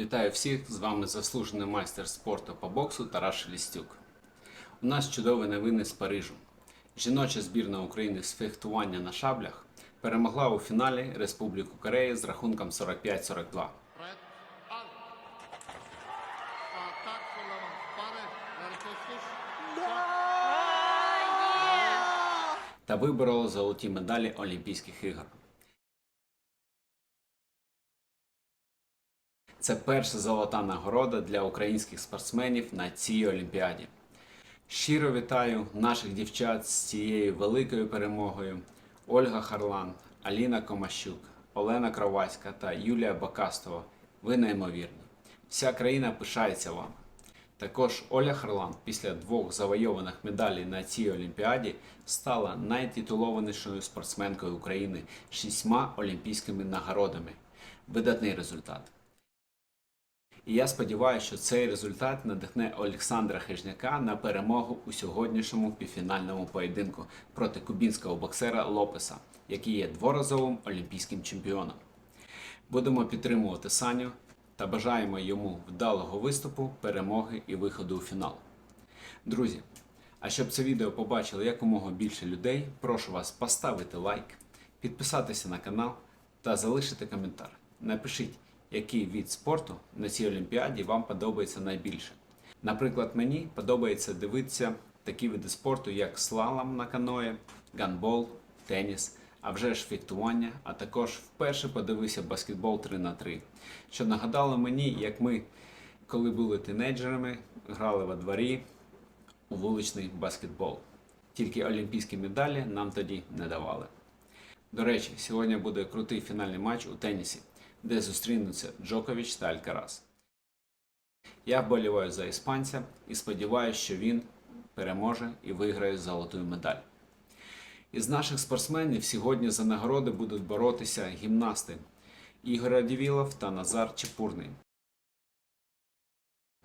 Вітаю всіх! З вами заслужений майстер спорту по боксу Тарас Шелістюк. У нас чудові новини з Парижу. Жіноча збірна України з фехтування на шаблях перемогла у фіналі Республіку Корея з рахунком 45-42. Red out. Atak kullanım. Pare. Hareketsiz. та виборола золоті медалі Олімпійських ігор. Це перша золота нагорода для українських спортсменів на цій олімпіаді. Щиро вітаю наших дівчат з цією великою перемогою: Ольга Харлан, Аліна Комащук, Олена Кровацька та Юлія Бакастова. Ви неймовірні. Вся країна пишається вами. Також Оля Харлан після двох завойованих медалей на цій олімпіаді стала найтитулованішою спортсменкою України шістьма олімпійськими нагородами. Видатний результат. І я сподіваюся, що цей результат надихне Олександра Хижняка на перемогу у сьогоднішньому півфінальному поєдинку проти кубінського боксера Лопеса, який є дворазовим олімпійським чемпіоном. Будемо підтримувати Саню та бажаємо йому вдалого виступу, перемоги і виходу у фінал. Друзі, а щоб це відео побачили якомога більше людей, прошу вас поставити лайк, підписатися на канал та залишити коментар. Напишіть, який від спорту на цій олімпіаді вам подобається найбільше. Наприклад, мені подобається дивитися такі види спорту, як слалом на каное, ганбол, теніс, а вже ж фехтування, а також вперше подивився баскетбол 3 на 3 що нагадало мені, як ми, коли були тинейджерами, грали во дворі у вуличний баскетбол. Тільки олімпійські медалі нам тоді не давали. До речі, сьогодні буде крутий фінальний матч у тенісі, де зустрінуться Джокович та Алькарас. Я вболіваю за іспанця і сподіваюся, що він переможе і виграє золоту медаль. Із наших спортсменів сьогодні за нагороди будуть боротися гімнасти Ігор Радівілов та Назар Чепурний.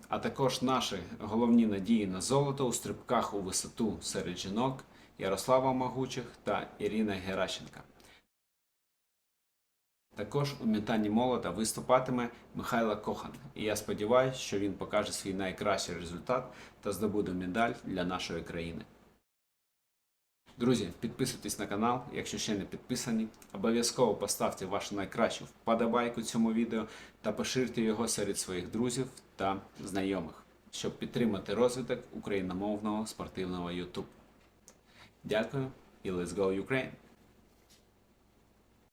А також наші головні надії на золото у стрибках у висоту серед жінок Ярослава Магучих та Ірина Геращенка. Також у метанні молота виступатиме Михайло Кохан, і я сподіваюся, що він покаже свій найкращий результат та здобуде медаль для нашої країни. Друзі, підписуйтесь на канал, якщо ще не підписані. Обов'язково поставте вашу найкращу вподобайку цьому відео та поширте його серед своїх друзів та знайомих, щоб підтримати розвиток україномовного спортивного YouTube. Дякую і let's go Ukraine!